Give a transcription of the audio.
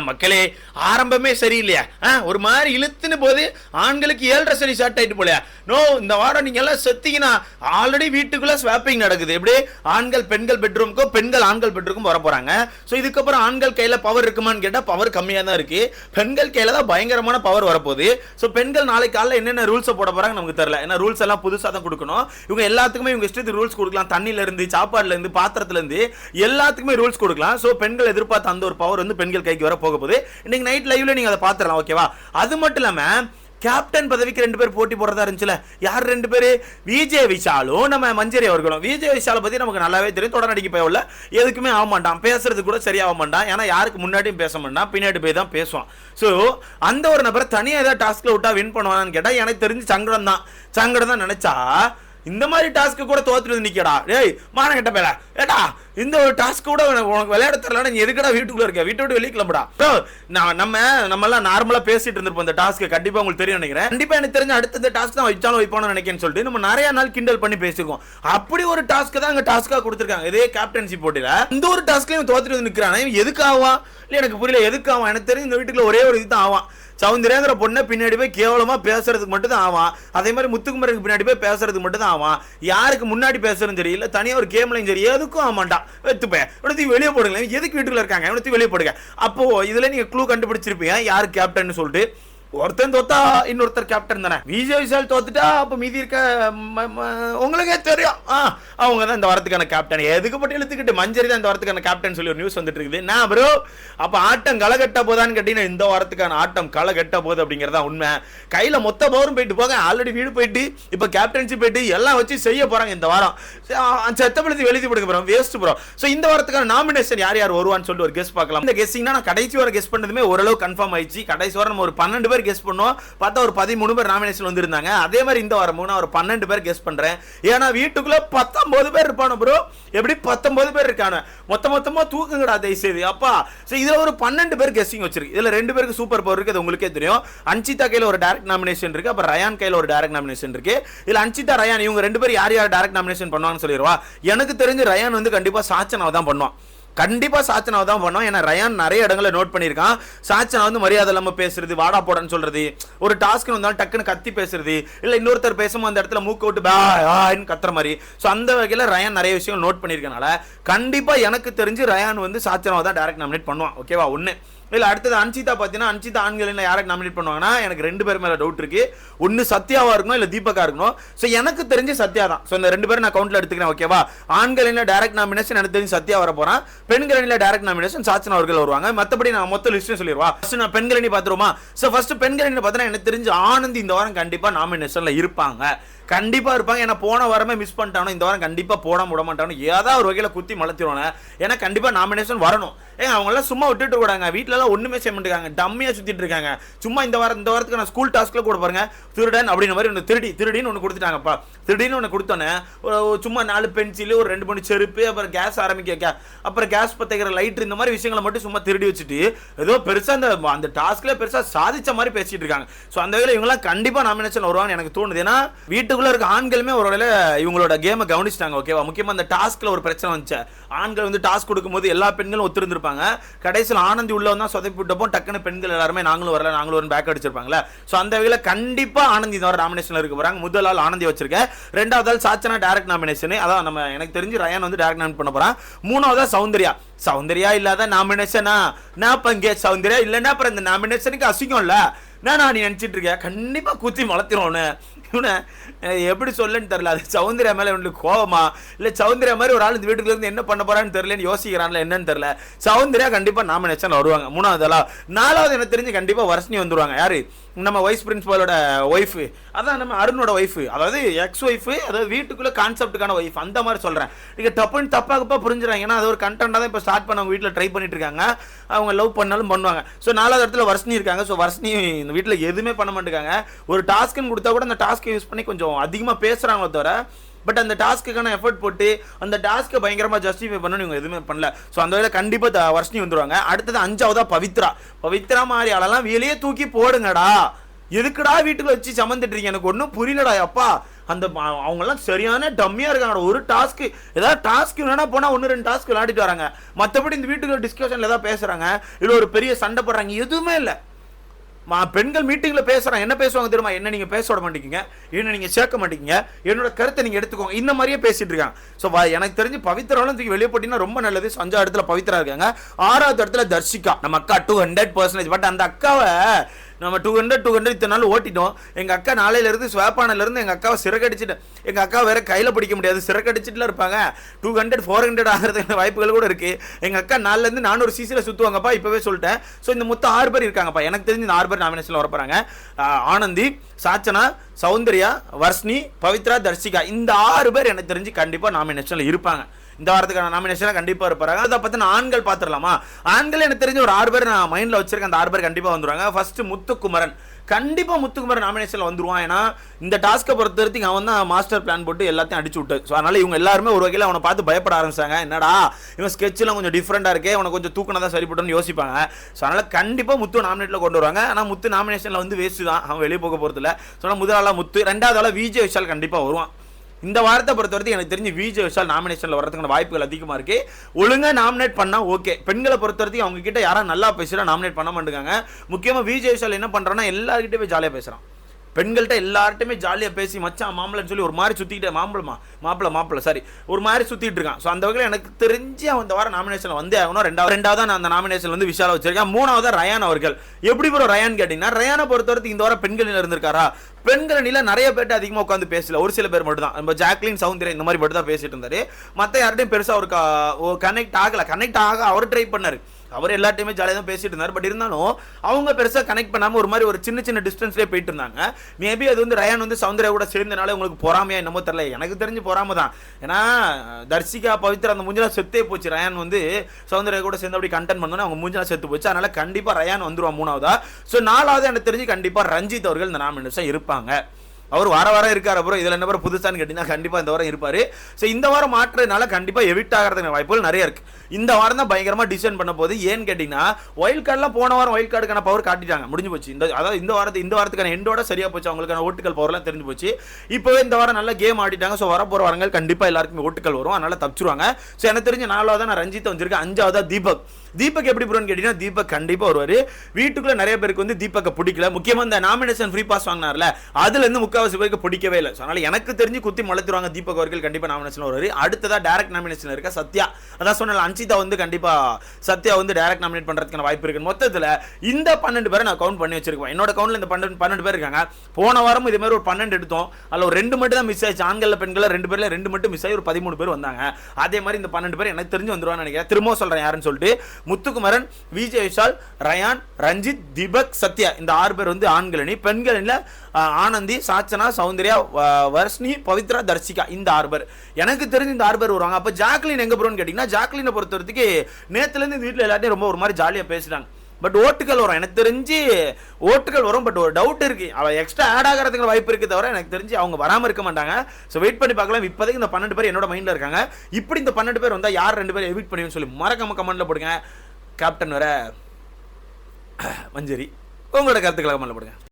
மக்களே ஆரம்பமே சரியில்லையா? ஆ, ஒரு மாதிரி இழுத்துன்னு போது ஆண்களுக்கு ஏழரை சரி ஷார்ட் ஆயிட்டு போலையா? நோ இந்த வாரம் நீங்க எல்லாம் செத்தீங்கன்னா ஆல்ரெடி வீட்டுக்குள்ள ஸ்வாப்பிங் நடக்குது. எப்படி? ஆண்கள் பெண்கள் பெட்ரூமுக்கும் பெண்கள் ஆண்கள் பெட்ரூமுக்கும் வர போறாங்க. ஸோ இதுக்கப்புறம் ஆண்கள் கையில பவர் இருக்குமான்னு கேட்டால் பவர் கம்மியாக தான் இருக்கு. பெண்கள் கையில தான் பயங்கரமான பவர் வரப்போகுது. ஸோ பெண்கள் நாளைக்கு காலையில் என்னென்ன ரூல்ஸை போட போறாங்க நமக்கு தெரியல. ஏன்னா ரூல்ஸ் எல்லாம் புதுசாக தான் கொடுக்கணும். இவங்க எல்லாத்துக்குமே இவங்க இஷ்டத்துக்கு ரூல்ஸ் கொடுக்கலாம். தண்ணியில இருந்து சாப்பாடுல இருந்து பாத்திரத்துல இருந்து எல்லாத்துக்குமே ரூல்ஸ் கொடுக்கலாம். ஸோ பெண்கள் எதிர்பார்த்த அந்த ஒரு பவர் வந்து பெண்கள் கைக்கு வர போக போகுது இன்னைக்கு நைட் லைவ்ல நீங்க அதை பார்த்துடலாம் ஓகேவா அது மட்டும் இல்லாம கேப்டன் பதவிக்கு ரெண்டு பேர் போட்டி போடுறதா இருந்துச்சுல? யார் ரெண்டு பேர்? விஜய் விஷாலும் நம்ம மஞ்சரி அவர்களும். விஜய் விஷாலை பத்தி நமக்கு நல்லாவே தெரியும். தொடர் நடிக்க போய் எதுக்குமே ஆக மாட்டான். பேசுறது கூட சரியாக மாட்டான். ஏன்னா யாருக்கு முன்னாடியும் பேச மாட்டான். பின்னாடி போய் தான் பேசுவான். ஸோ அந்த ஒரு நபரை தனியாக ஏதாவது டாஸ்க்ல விட்டா வின் பண்ணுவானான்னு கேட்டால் எனக்கு தெரிஞ்சு சங்கடம் தான் சங்கடம் தான் நினைச்சா இந்த மாதிரி டாஸ்க்கு கூட தோத்துட்டு வந்து நிக்கடா டேய் மான கிட்ட பேல. ஏடா இந்த ஒரு டாஸ்க் கூட உனக்கு விளையாட தெரியல நீ எதுக்கடா வீட்டுக்குள்ள இருக்க? வீட்டை விட்டு வெளியே கிளம்புடா. நான் நம்ம நம்ம எல்லாம் நார்மலா பேசிட்டு இருந்திருப்போம் இந்த டாஸ்க் கண்டிப்பா உங்களுக்கு தெரியும் நினைக்கிறேன். கண்டிப்பா எனக்கு தெரிஞ்ச அடுத்த டாஸ்க் தான் வைச்சாலும் வைப்பானு நினைக்கிறேன்னு சொல்லிட்டு நம்ம நிறைய நாள் கிண்டல் பண்ணி பேசிருக்கோம். அப்படி ஒரு டாஸ்க்கு தான் அங்க டாஸ்க்கா கொடுத்துருக்காங்க. இதே கேப்டன்சி போட்டியில இந்த ஒரு டாஸ்க்லயும் தோத்துட்டு வந்து நிக்கிறான்? இவன் எதுக்கு ஆவா இல்ல எனக்கு புரியல எதுக்கு ஆவான் எனக்கு தெரியும் இந்த வீட்டுக்குள்ள ஒரே ஒரு இதுதான் ஆவான். சவுந்தரேங்கிற பொண்ணை பின்னாடி போய் கேவலமாக பேசுறதுக்கு மட்டும் தான் ஆவான் அதே மாதிரி முத்துக்குமரனுக்கு பின்னாடி போய் பேசுறதுக்கு மட்டும் தான் ஆவான் யாருக்கு முன்னாடி பேசுறதும் தெரியல. தனியாக ஒரு கேம்லையும் சரி எதுக்கும் ஆமாண்டா. மாட்டான் வெத்துப்பேன் இவ்வளோத்தையும் வெளியே போடுங்களேன். எதுக்கு வீட்டுக்குள்ள இருக்காங்க? இவ்வளோத்தையும் வெளியே போடுங்க. அப்போ இதில் நீங்கள் க்ளூ கண்டுபிடிச்சிருப்பீங்க. யார் கேப்டன்னு சொல்லிட்டு. ஒருத்தன் தோத்தா இன்னொருத்தர் கேப்டன் தானே. விஜய் விஷால் தோத்துட்டா அப்போ மீதி இருக்க உங்களுக்கே தெரியும். ஆ, அவங்க தான் இந்த வாரத்துக்கான கேப்டன் எதுக்கு பட்டு இழுத்துக்கிட்டு மஞ்சரி தான் இந்த வாரத்துக்கான கேப்டன் சொல்லி ஒரு நியூஸ் வந்துட்டு இருக்குது. நான் ப்ரோ அப்போ ஆட்டம் களை கட்ட போதான்னு கேட்டீங்கன்னா இந்த வாரத்துக்கான ஆட்டம் களை கட்ட போகுது அப்படிங்கறதா உண்மை. கையில் மொத்த பவரும் போயிட்டு போக ஆல்ரெடி வீடு போயிட்டு இப்போ கேப்டன்ஷிப் போயிட்டு எல்லாம் வச்சு செய்ய போகிறாங்க இந்த வாரம். செத்தப்படுத்தி எழுதி கொடுக்க போகிறோம் வேஸ்ட் ப்ரோ ஸோ இந்த வாரத்துக்கான நாமினேஷன் யார் யார் வருவான்னு சொல்லிட்டு ஒரு கெஸ் பார்க்கலாம். இந்த கெஸ்ஸிங்னா நான் கடைசி வரை கெஸ் பண்ணதுமே ஓரளவு கன்ஃபார்ம் ஆயிடுச்சு. கடைசி வாரம் நம்ம ஒரு பன்னெண்டு பேர் கெஸ் பண்ணோம் பார்த்தா ஒரு பதிமூணு பேர் நாமினேஷன் வந்திருந்தாங்க. அதே மாதிரி இந்த வாரமும் நான் ஒரு பன்னெண்டு பேர் கெஸ் பண்றேன். ஏன்னா வீட்டுக்குள்ள பத்தொம்போது பேர் இருப்பானு ப்ரோ எப்படி பத்தொன்பது பேர் இருக்கானு. மொத்த மொத்தமா தூக்குங்கடா தயவு செய்து அப்பா ஸோ இதுல ஒரு பன்னெண்டு பேர் கெஸ்டிங் வச்சிருக்கு. இதுல ரெண்டு பேருக்கு சூப்பர் பவர் இருக்குது அது உங்களுக்கே தெரியும். அன்சிதா கையில் ஒரு டேரக்ட் நாமினேஷன் இருக்கு அப்புறம் ரயான் கையில் ஒரு டைரக்ட் நாமினேஷன் இருக்கு. இதுல அன்சிதா ரயான் இவங்க ரெண்டு பேர் யார் யார் டேரக்ட் நாமினேஷன் பண்ணுவாங்கன்னு சொல்லிடுவா. எனக்கு தெரிஞ்சு ரயான் வந்து கண்டிப்பா சாச்சனாவை தான் பண்ணுவான். கண்டிப்பாக சாச்சனாவை தான் பண்ணோம். ஏன்னா ரயான் நிறைய இடங்களை நோட் பண்ணியிருக்கான். சாச்சனா வந்து மரியாதை இல்லாமல் பேசுறது வாடா போடன்னு சொல்றது ஒரு டாஸ்க் வந்தாலும் டக்குன்னு கத்தி பேசுறது இல்லை இன்னொருத்தர் பேசும்போது அந்த இடத்துல மூக்க விட்டு பா கத்துற மாதிரி. ஸோ அந்த வகையில் ரயான் நிறைய விஷயம் நோட் பண்ணியிருக்கனால கண்டிப்பாக எனக்கு தெரிஞ்சு ரயான் வந்து சாச்சனாவை தான் டேரக்ட் நாமினேட் பண்ணுவான். ஓகேவா ஒன்று இல்லை அடுத்தது அன்சிதா பார்த்தீங்கன்னா அன்சிதா ஆண்கள் யாருக்கு நாமினேட் பண்ணுவாங்கன்னா எனக்கு ரெண்டு பேர் மேலே டவுட் இருக்கு. ஒன்று சத்யாவாக இருக்கணும் இல்லை தீபக்கா இருக்கணும். ஸோ எனக்கு தெரிஞ்சு சத்யா தான். ஸோ இந்த ரெண்டு பேரும் நான் கவுண்டில் எடுத்துக்கிறேன் ஓகேவா ஆண்கள் என்ன நாமினேஷன் எனக்கு தெரிஞ்சு சத்யா வர போறான். பெண்கள் அணியில நாமினேஷன் சாச்சன் அவர்கள் வருவாங்க. மற்றபடி நான் மொத்த லிஸ்ட்டும் சொல்லிடுவா. ஃபஸ்ட் நான் பெண்கள் அணி பார்த்துருமா ஸோ ஃபர்ஸ்ட் பெண்கள் பார்த்தீங்கன்னா எனக்கு தெரிஞ்சு ஆனந்த் இந்த வாரம் கண்டிப்பாக நாமினேஷனில் இருப்பாங்க. கண்டிப்பாக இருப்பாங்க. ஏன்னா போன வாரமே மிஸ் பண்ணிட்டானோ இந்த வாரம் கண்டிப்பாக போடாமல் விட மாட்டானோ ஏதாவது ஒரு வகையில் குத்தி மலத்திடுவானே ஏன்னா கண்டிப்பாக நாமினேஷன் வரணும். ஏங்க அவங்களாம் சும்மா விட்டுட்டு கூடாங்க. வீட்டிலலாம் ஒன்றுமே செய்ய மாட்டாங்க டம்மியாக சுற்றிட்டு இருக்காங்க. சும்மா இந்த வாரம் இந்த வாரத்துக்கு நான் ஸ்கூல் டாஸ்க்கில் கூட பாருங்க. திருடன் அப்படின்ற மாதிரி ஒன்று திருடி திருடின்னு ஒன்று கொடுத்துட்டாங்கப்பா. திருடின்னு ஒன்று கொடுத்தோன்னே ஒரு சும்மா நாலு பென்சில் ஒரு ரெண்டு மணி செருப்பு அப்புறம் கேஸ் ஆரம்பிக்க அப்புறம் கேஸ் பற்றிக்கிற லைட்ரு இந்த மாதிரி விஷயங்களை மட்டும் சும்மா திருடி வச்சுட்டு ஏதோ பெருசாக அந்த அந்த டாஸ்க்கில் பெருசாக சாதிச்ச மாதிரி பேசிகிட்டு இருக்காங்க. ஸோ அந்த வகையில் இவங்களாம் கண்டிப்பாக நாமினேஷன் வருவாங்கன்னு எனக்கு தோணுது. ஏன்னா வீட்டுக்குள்ள இருக்க. ஆண்களுமே ஒரு வேலை இவங்களோட கேமை கவனிச்சிட்டாங்க ஓகேவா முக்கியமா அந்த டாஸ்க்ல ஒரு பிரச்சனை வந்துச்சு. ஆண்கள் வந்து டாஸ்க் கொடுக்கும்போது எல்லா பெண்களும் ஒத்துருந்துருப்பாங்க. கடைசியில் ஆனந்தி உள்ள தான் சொதப்பி விட்டப்போ டக்குன்னு பெண்கள் எல்லாருமே நாங்களும் வரல நாங்களும் ஒரு பேக் அடிச்சிருப்பாங்களே ஸோ அந்த வகையில் கண்டிப்பா ஆனந்தி இந்த நாமினேஷனில் இருக்க போறாங்க. முதல் ஆள் ஆனந்தி வச்சிருக்கேன். ரெண்டாவது ஆள் சாச்சனா டேரக்ட் நாமினேஷன் அதான் நம்ம எனக்கு தெரிஞ்சு ரயான் வந்து டேரக்ட் நாமினேட் பண்ண போறான். மூணாவதா சௌந்தர்யா. சௌந்தர்யா இல்லாத நாமினேஷனா நான் பங்கே சௌந்தர்யா? இல்லைன்னா அப்புறம் இந்த நாமினேஷனுக்கு அசிங்கம் இல்ல. நான் நீ நினச்சிட்டு இருக்கேன் கண்டிப்பாக குத்தி மலத்திரோன்னு இவனை எப்படி சொல்லன்னு தெரியல. அது சௌந்தர்யா மேலே இவனுக்கு கோவமா? இல்லை சௌந்தர்யா மாதிரி ஒரு ஆள் இந்த வீட்டுக்குலேருந்து என்ன பண்ண போறான்னு தெரியலன்னு யோசிக்கிறான்ல என்னன்னு தெரில சௌந்தர்யா கண்டிப்பாக நாமினேஷன் வருவாங்க. மூணாவது நாலாவது எனக்கு தெரிஞ்சு கண்டிப்பாக வர்ஷினி வந்துருவாங்க. யார்? நம்ம வைஸ் பிரின்சிபாலோட ஒய்ஃப் அதான் நம்ம அருணோட ஒய்ஃப் அதாவது எக்ஸ் ஒய்ஃப் அதாவது வீட்டுக்குள்ள கான்செப்ட்டுக்கான ஒய்ஃப் அந்த மாதிரி சொல்கிறேன் நீங்கள் தப்புன்னு தப்பாக தப்பா புரிஞ்சுறாங்க ஏன்னா அது ஒரு கண்டென்ட்டாக தான் இப்போ ஸ்டார்ட் பண்ண அவங்க வீட்டில் ட்ரை பண்ணிட்டு இருக்காங்க. அவங்க லவ் பண்ணாலும் பண்ணுவாங்க. ஸோ நாலாவது இடத்துல வர்ஷினி இருக்காங்க. ஸோ வர்ஷினி இந்த வீட்டில் எதுவுமே பண்ண மாட்டேங்காங்க. ஒரு டாஸ்க்குன்னு கொடுத்தா கூட அந்த டாஸ்க் டாஸ்க்கை யூஸ் பண்ணி கொஞ்சம் அதிகமாக பேசுகிறாங்களோ தவிர பட் அந்த டாஸ்க்குக்கான எஃபர்ட் போட்டு அந்த டாஸ்க்கை பயங்கரமாக ஜஸ்டிஃபை பண்ணணும் இவங்க எதுவுமே பண்ணல. ஸோ அந்த வகையில் கண்டிப்பாக த- வர்ஷினி வந்துருவாங்க. அடுத்தது அஞ்சாவதாக பவித்ரா. பவித்ரா மாதிரி ஆளெல்லாம் வெளியே தூக்கி போடுங்கடா. எதுக்குடா வீட்டுக்குள்ள வச்சு சமந்துட்டு எனக்கு ஒன்றும் புரியலடா அப்பா. அந்த அவங்கெல்லாம் சரியான டம்மியாக இருக்காங்க ஒரு டாஸ்க் ஏதாவது டாஸ்க் வேணா போனால் ஒன்று ரெண்டு டாஸ்க் விளையாடிட்டு வராங்க. மற்றபடி இந்த வீட்டுக்குள்ள டிஸ்கஷனில் ஏதாவது பேசுகிறாங்க இல்லை ஒரு பெரிய சண்டை போடுறாங்க எதுவுமே இல்லை. பெண்கள் மீட்டிங்கில் பேசுகிறான் என்ன பேசுவாங்க தெரியுமா? என்ன நீங்கள் பேச விட மாட்டேங்க என்ன நீங்கள் சேர்க்க மாட்டீங்க என்னோட கருத்தை நீங்கள் எடுத்துக்கோங்க. இந்த மாதிரியே பேசிகிட்டு இருக்காங்க. ஸோ எனக்கு தெரிஞ்சு பவித்ராலும் தூக்கி வெளியே போட்டிங்கன்னா ரொம்ப நல்லது. அஞ்சாவது இடத்துல பவித்ரா இருக்காங்க. ஆறாவது இடத்துல தர்ஷிகா. நம்ம அக்கா டூ ஹண்ட்ரட் பர்சன்டேஜ் பட் அந்த அக்காவை நம்ம டூ ஹண்ட்ரட் டூ ஹண்ட்ரட் இத்தனை நாள் ஓட்டிட்டோம். எங்கள் அக்கா நாளையிலேருந்து இருந்து எங்கள் அக்காவை சிறக்கடிச்சிட்டு எங்கள் அக்கா வேற கையில் பிடிக்க முடியாது சிறக்கடிச்சிட்டுலாம் இருப்பாங்க. டூ ஹண்ட்ரட் ஃபோர் ஹண்ட்ரட் ஆகிறதுக்கு வாய்ப்புகள் கூட இருக்குது எங்கள் அக்கா நாலுலேருந்து நானூறு சிசியில் சுற்றுவாங்கப்பா இப்போவே சொல்லிட்டேன். ஸோ இந்த மொத்தம் ஆறு பேர் இருக்காங்கப்பா. எனக்கு தெரிஞ்சு இந்த ஆறு பேர் நாமினேஷன்ல வர ஆனந்தி சாச்சனா சௌந்தர்யா வர்ஷ்னி பவித்ரா தர்ஷிகா. இந்த ஆறு பேர் எனக்கு தெரிஞ்சு கண்டிப்பாக நாமினேஷனில் இருப்பாங்க. இந்த வாரத்துக்கான நாமினேஷன் கண்டிப்பா இருப்பாங்க அதை பத்தின ஆண்கள் பாத்துடலாமா ஆண்கள் எனக்கு தெரிஞ்ச ஒரு ஆறு பேர் நான் மைண்ட்ல வச்சிருக்கேன். அந்த ஆறு பேர் கண்டிப்பா வந்துருவாங்க. ஃபர்ஸ்ட் முத்துக்குமரன். கண்டிப்பா முத்துக்குமரன் நாமினேஷன்ல வந்துருவான். ஏன்னா இந்த டாஸ்க்கை பொறுத்த வரைக்கும் அவன் தான் மாஸ்டர் பிளான் போட்டு எல்லாத்தையும் அடிச்சு விட்டு. ஸோ அதனால இவங்க எல்லாருமே ஒரு வகையில் அவனை பார்த்து பயப்பட ஆரம்பிச்சாங்க. என்னடா இவன் ஸ்கெட்ச்லாம் கொஞ்சம் டிஃப்ரெண்ட்டாக இருக்கே. அவனை கொஞ்சம் தூக்கினா தான் சரிப்பட்டுன்னு யோசிப்பாங்க. ஸோ அதனால கண்டிப்பாக முத்து நாமினேட்ல கொண்டு வருவாங்க. ஆனால் முத்து நாமினேஷன்ல வந்து வேஸ்ட் தான். அவன் வெளியே போக போறது ஸோ முதல் ஆளாக முத்து. ரெண்டாவது ஆளாக விஜய் விஷால் கண்டிப்பாக வருவான். இந்த வாரத்தை பொறுத்த வரைக்கும் எனக்கு தெரிஞ்சு விஜய் விஷால் நாமினேஷனில் வரதுக்கான வாய்ப்புகள் அதிகமாக இருக்கு. ஒழுங்காக நாமினேட் பண்ணால் ஓகே பெண்களை பொறுத்த வரைக்கும் அவங்க கிட்ட யாரும் நல்லா பேசுகிறா நாமினேட் பண்ண மாட்டேங்காங்க. முக்கியமாக விஜய் விஷால் என்ன பண்ணுறோன்னா எல்லாருக்கிட்டே போய் ஜாலியாக பேசுகிறான் பெண்கள்கிட்ட எல்லார்ட்டையுமே ஜாலியாக பேசி மச்சான் மாம்பழம்னு சொல்லி ஒரு மாதிரி சுற்றிக்கிட்டே மாம்பழமா? மாப்பிள மாப்பிள சாரி. ஒரு மாதிரி சுற்றிட்டு இருக்கான். ஸோ அந்த வகையில் எனக்கு தெரிஞ்சு அவன் இந்த வாரம் நாமினேஷன் வந்தே ஆகணும். ரெண்டாவது ரெண்டாவது நான் அந்த நாமினேஷன் வந்து விஷால வச்சிருக்கேன். மூணாவது ரயான் அவர்கள். எப்படி ப்ரோ ரயான் கேட்டிங்கன்னா ரயானை பொறுத்த வரைக்கும் இந்த வாரம் பெண்களில் இருந்திருக்காரா? பெண்கள் அணியில் நிறைய பேர்ட்ட அதிகமாக உட்காந்து பேசல. ஒரு சில பேர் மட்டும் தான் நம்ம ஜாக்லின் சௌந்தர்யா இந்த மாதிரி மட்டும் தான் பேசிட்டு இருந்தாரு. மற்ற யார்ட்டையும் பெருசாக ஒரு கனெக்ட் ஆகலை. கனெக்ட் ஆக அவர் ட்ரை பண்ணார். அவர் எல்லாத்தையுமே ஜாலியாக தான் பேசிட்டு இருந்தார். பட் இருந்தாலும் அவங்க பெருசாக கனெக்ட் பண்ணாமல் ஒரு மாதிரி ஒரு சின்ன சின்ன டிஸ்டன்ஸ்லேயே போயிட்டு இருந்தாங்க. மேபி அது வந்து ரயான் வந்து சௌந்தர்யா கூட சேர்ந்தனால உங்களுக்கு பொறாமையா என்னமோ தெரியல. எனக்கு தெரிஞ்சு பொறாம தான். ஏன்னா தர்ஷிகா பவித்ரா அந்த முஞ்சலா செத்தே போச்சு. ரயான் வந்து சௌந்தர்யா கூட சேர்ந்து அப்படி கண்டென்ட் பண்ணோன்னே அவங்க முஞ்சலா செத்து போச்சு. அதனால கண்டிப்பாக ரயான் வந்துருவான் மூணாவதா. ஸோ நாலாவது எனக்கு தெரிஞ்சு கண்டிப்பாக ரஞ்சித் அவர்கள் இந்த நாமினேஷன் இருப்பாங்க. அவர் வார வாரம் இருக்கார் அப்புறம் இதில் என்ன பேர் புதுசான்னு கேட்டிங்கன்னா கண்டிப்பாக இந்த வாரம் இருப்பார். ஸோ இந்த வாரம் மாற்றுறதுனால கண்டிப்பாக எவிட் ஆகிறதுக்கு வாய்ப்புகள் நிறைய இருக்குது இந்த வாரம் தான் பயங்கரமாக டிசைன் பண்ண போது ஏன்னு கேட்டிங்கன்னா ஒயில் கார்டெலாம் போன வாரம் ஒயில் கார்டுக்கான பவர் காட்டிட்டாங்க. முடிஞ்சு போச்சு. இந்த அதாவது இந்த வாரத்து இந்த வாரத்துக்கான எண்டோட சரியாக போச்சு. அவங்களுக்கான ஓட்டுகள் பவர்லாம் தெரிஞ்சு போச்சு. இப்போவே இந்த வாரம் நல்ல கேம் ஆடிட்டாங்க. ஸோ வரப்போகிற வாரங்கள் கண்டிப்பாக எல்லாருக்குமே ஓட்டுகள் வரும். அதனால் தப்பிச்சிருவாங்க. ஸோ எனக்கு தெரிஞ்ச தான் நான் ரஞ்சித் வந்திருக்கேன் அஞ்சாவதா தீபக். தீபக் எப்படி ப்ரோன்னு கேட்டீங்கன்னா தீபக் கண்டிப்பா வருவாரு. வீட்டுக்குள்ள நிறைய பேருக்கு வந்து தீபக்கை பிடிக்கல. முக்கியமா இந்த நாமினேஷன் ஃப்ரீ பாஸ் வாங்கினார்ல அதுல இருந்து முக்காவாசி பேருக்கு பிடிக்கவே இல்லை. ஸோ அதனால எனக்கு தெரிஞ்சு குத்தி மலத்துருவாங்க தீபக் அவர்கள் கண்டிப்பா நாமினேஷன் வருவாரு. அடுத்ததா டேரக்ட் நாமினேஷன் இருக்க சத்யா. அதான் சொன்னல அன்சிதா வந்து கண்டிப்பா சத்யா வந்து டேரக்ட் நாமினேட் பண்றதுக்கான வாய்ப்பு இருக்கு மொத்தத்துல இந்த பன்னெண்டு பேரை நான் கவுண்ட் பண்ணி வச்சிருக்கேன். என்னோட கவுண்ட்ல இந்த பன்னெண்டு பன்னெண்டு பேர் இருக்காங்க. போன வாரம் இதே மாதிரி ஒரு பன்னெண்டு எடுத்தோம். அதுல ஒரு ரெண்டு மட்டும் தான் மிஸ் ஆயிடுச்சு. ஆண்கள் பெண்கள் ரெண்டு பேர்ல ரெண்டு மட்டும் மிஸ் ஆகி ஒரு பதிமூணு பேர் வந்தாங்க. அதே மாதிரி இந்த பன்னெண்டு பேர் எனக்கு தெரிஞ்சு வந்துருவான்னு நினைக்கிறேன். திரும்ப சொல்றேன் யாருன்னு சொல்லிட்டு. முத்துக்குமரன் விஜய் விஷால் ரயான் ரஞ்சித் தீபக் சத்யா. இந்த ஆறு பேர் வந்து ஆண்கள் அணி. பெண்கள் அணியில் ஆனந்தி சாச்சனா சௌந்தர்யா வ- வர்ஷ்னி பவித்ரா தர்ஷிகா. இந்த ஆறு பேர். எனக்கு தெரிஞ்சு இந்த ஆறு பேர் வருவாங்க. அப்போ ஜாக்லின் எங்கே போகிறோன்னு கேட்டிங்கன்னா ஜாக்லினை பொறுத்த வரைக்கும் நேற்றுலேருந்து இந்த வீட்டில் எல்லாத்தையும் ரொம்ப ஒரு மாதிரி ஜாலியாக பேசுறாங்க பட் ஓட்டுகள் வரும். எனக்கு தெரிஞ்சு ஓட்டுகள் வரும் பட் ஒரு டவுட் இருக்கு. அவள் எக்ஸ்ட்ரா ஆட் ஆகிறதுக்கு வாய்ப்பு இருக்கு தவிர எனக்கு தெரிஞ்சு அவங்க வராமல் இருக்க மாட்டாங்க. ஸோ வெயிட் பண்ணி பார்க்கலாம். இப்போதைக்கு இந்த பன்னெண்டு பேர் என்னோட மைண்டில் இருக்காங்க. இப்படி இந்த பன்னெண்டு பேர் வந்தால் யார் ரெண்டு பேர் எவிட் பண்ணுவேன்னு சொல்லி மறக்காம கமெண்ட்ல போடுங்க. கேப்டன் வர மஞ்சரி உங்களோட கருத்துக்களை கமெண்ட்ல போடுங்க.